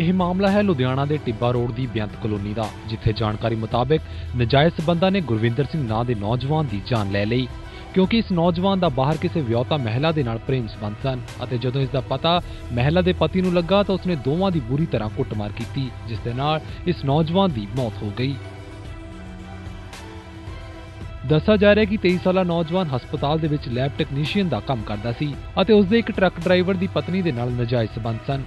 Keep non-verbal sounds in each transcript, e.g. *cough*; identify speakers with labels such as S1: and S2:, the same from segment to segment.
S1: ਇਹ ਮਾਮਲਾ ਹੈ ਲੁਧਿਆਣਾ ਦੇ ਟਿੱਬਾ ਰੋਡ ਦੀ ਬੇਅੰਤ ਕਲੋਨੀ ਦਾ, ਜਿੱਥੇ ਜਾਣਕਾਰੀ ਮੁਤਾਬਕ ਨਜਾਇਜ਼ ਸਬੰਧਾਂ ਨੇ ਗੁਰਵਿੰਦਰ ਸਿੰਘ ਨਾਂ ਦੇ ਨੌਜਵਾਨ ਦੀ ਜਾਨ ਲੈ ਲਈ। ਕਿਉਂਕਿ ਇਸ ਨੌਜਵਾਨ ਦਾ ਬਾਹਰ ਕਿਸੇ ਵਿਆਹੁਤਾ ਮਹਿਲਾ ਦੇ ਨਾਲ ਪ੍ਰੇਮ ਸੰਬੰਧ ਸਨ ਅਤੇ ਜਦੋਂ ਇਸ ਦਾ ਪਤਾ ਮਹਿਲਾ ਦੇ ਪਤੀ ਨੂੰ ਲੱਗਾ ਤਾਂ ਉਸਨੇ ਦੋਵਾਂ ਦੀ ਬੁਰੀ ਤਰ੍ਹਾਂ ਕੁੱਟਮਾਰ ਕੀਤੀ, ਜਿਸ ਦੇ ਨਾਲ ਇਸ ਨੌਜਵਾਨ ਦੀ ਮੌਤ ਹੋ ਗਈ। ਦੱਸਿਆ ਜਾ ਰਿਹਾ ਕਿ 23 ਸਾਲਾ ਨੌਜਵਾਨ ਹਸਪਤਾਲ ਦੇ ਵਿੱਚ ਲੈਬ ਟੈਕਨੀਸ਼ੀਅਨ ਦਾ ਕੰਮ ਕਰਦਾ ਸੀ ਅਤੇ ਉਸ ਦੇ ਇੱਕ ਟਰੱਕ ਡਰਾਈਵਰ ਦੀ ਪਤਨੀ ਦੇ ਨਾਲ ਨਜਾਇਜ਼ ਸਬੰਧ ਸਨ।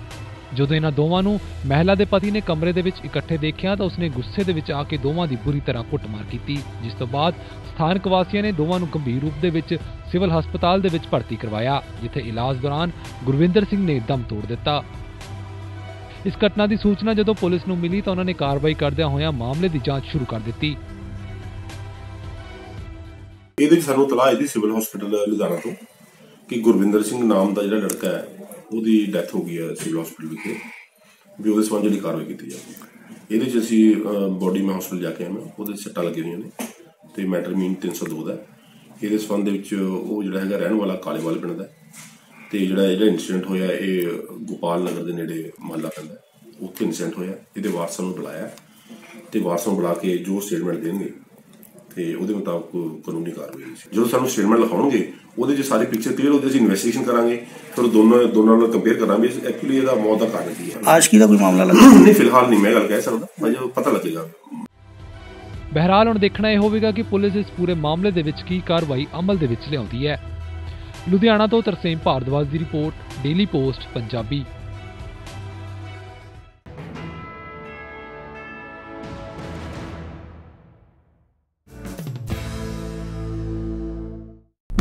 S1: ਜਦੋਂ ਇਹਨਾਂ ਦੋਵਾਂ ਨੂੰ ਮਹਿਲਾ ਦੇ ਪਤੀ ਨੇ ਕਮਰੇ ਦੇ ਵਿੱਚ ਇਕੱਠੇ ਦੇਖਿਆ ਤਾਂ ਉਸਨੇ ਗੁੱਸੇ ਦੇ ਵਿੱਚ ਆ ਕੇ ਦੋਵਾਂ ਦੀ ਬੁਰੀ ਤਰ੍ਹਾਂ ਕੁੱਟਮਾਰ ਕੀਤੀ, ਜਿਸ ਤੋਂ ਬਾਅਦ ਸਥਾਨਕ ਵਾਸੀਆਂ ਨੇ ਦੋਵਾਂ ਨੂੰ ਗੰਭੀਰ ਰੂਪ ਦੇ ਵਿੱਚ ਸਿਵਲ ਹਸਪਤਾਲ ਦੇ ਵਿੱਚ ਭਰਤੀ ਕਰਵਾਇਆ, ਜਿੱਥੇ ਇਲਾਜ ਦੌਰਾਨ ਗੁਰਵਿੰਦਰ ਸਿੰਘ ਨੇ ਦਮ ਤੋੜ ਦਿੱਤਾ। ਇਸ ਘਟਨਾ ਦੀ ਸੂਚਨਾ ਜਦੋਂ ਪੁਲਿਸ ਨੂੰ ਮਿਲੀ ਤਾਂ ਉਹਨਾਂ ਨੇ ਕਾਰਵਾਈ ਕਰਦਿਆਂ ਹੋਇਆਂ ਮਾਮਲੇ ਦੀ ਜਾਂਚ ਸ਼ੁਰੂ ਕਰ ਦਿੱਤੀ।
S2: ਇਹਦੇ ਵਿੱਚ ਸਾਨੂੰ ਤਲਾਹ ਇਹਦੀ ਸਿਵਲ ਹਸਪੀਟਲ ਲੁਧਿਆਣਾ ਤੋਂ ਕਿ ਗੁਰਵਿੰਦਰ ਸਿੰਘ ਨਾਮ ਦਾ ਜਿਹੜਾ ਲੜਕਾ ਹੈ ਉਹਦੀ ਡੈਥ ਹੋ ਗਈ ਹੈ ਸਿਵਲ ਹਸਪੀਟਲ ਵਿਖੇ ਵੀ ਉਹਦੇ ਸੰਬੰਧ ਜਿਹੜੀ ਕਾਰਵਾਈ ਕੀਤੀ ਜਾਵੇ ਇਹਦੇ 'ਚ ਅਸੀਂ ਬੋਡੀ ਮੈਂ ਹਸਪੀਟਲ ਜਾ ਕੇ ਆਇਆ ਮੈਂ, ਉਹਦੇ 'ਚ ਸੱਟਾਂ ਲੱਗੀਆਂ ਹੋਈਆਂ ਨੇ ਤੇ ਮੈਟਰ ਮੀਨ 302 ਦਾ ਇਹਦੇ ਸੰਬੰਧ ਦੇ ਵਿੱਚ ਉਹ ਜਿਹੜਾ ਹੈਗਾ ਰਹਿਣ ਵਾਲਾ ਕਾਲੇਵਾਲ ਪਿੰਡ ਦਾ ਹੈ। ਤੇ ਜਿਹੜਾ ਇਹਦਾ ਇਨਸੀਡੈਂਟ ਹੋਇਆ, ਇਹ ਗੋਪਾਲ ਨਗਰ ਦੇ ਨੇੜੇ ਮਹੱਲਾ ਪੈਂਦਾ ਉੱਥੇ ਇਨਸੀਡੈਂਟ ਹੋਇਆ, ਇਹਦੇ ਵਾਰਸਾਂ ਨੂੰ ਬੁਲਾਇਆ ਹੈ ਤੇ ਵਾਰਸਾਂ ਨੂੰ ਬੁਲਾ ਕੇ ਜੋ ਸਟੇਟਮੈਂਟ ਦੇਣਗੇ ਤੇ ਉਹਦੇ ਮੁਤਾਬਕ ਕਾਨੂੰਨੀ ਕਾਰਵਾਈ ਹੋਈ ਜਦੋਂ ਸਾਨੂੰ ਸਟੇਟਮੈਂਟ ਲਿਖਾਉਣਗੇ ਉਹਦੇ 'ਚ ਸਾਰੀ ਪਿਕਚਰ ਕਲੀਅਰ ਉਹਦੇ ਅਸੀਂ ਇਨਵੈਸਟੀਗੇਸ਼ਨ ਕਰਾਂਗੇ ਫਿਰ ਦੋਨੋਂ ਦੋਨਾਂ ਨਾਲ ਕੰਪੇਅਰ ਕਰਾਂਗੇ। ਐਕਚੁਅਲੀ ਇਹਦਾ ਮੌਤ ਦਾ ਕਾਰਨ ਕੀ ਹੈ?
S3: ਆਸ਼ਕੀ ਦਾ ਕੋਈ ਮਾਮਲਾ ਲੱਗਾ? *clears throat*
S2: ਨਹੀਂ ਫਿਲਹਾਲ ਨਹੀਂ ਮੈਂ ਗੱਲ ਕਹਿ ਸਕਦਾ ਅਜੇ ਪਤਾ ਲੱਗੇਗਾ।
S1: ਬਹਿਰਾਲ ਹੁਣ ਦੇਖਣਾ ਇਹ ਹੋਵੇਗਾ ਕਿ ਪੁਲਿਸ ਇਸ ਪੂਰੇ ਮਾਮਲੇ ਦੇ ਵਿੱਚ ਕੀ ਕਾਰਵਾਈ ਅਮਲ ਦੇ ਵਿੱਚ ਲਿਆਉਂਦੀ ਹੈ। ਲੁਧਿਆਣਾ ਤੋਂ ਤਰਸੇਮ ਭਾਰਦਵਾਜ ਦੀ ਰਿਪੋਰਟ ਡੇਲੀ ਪੋਸਟ ਪੰਜਾਬੀ।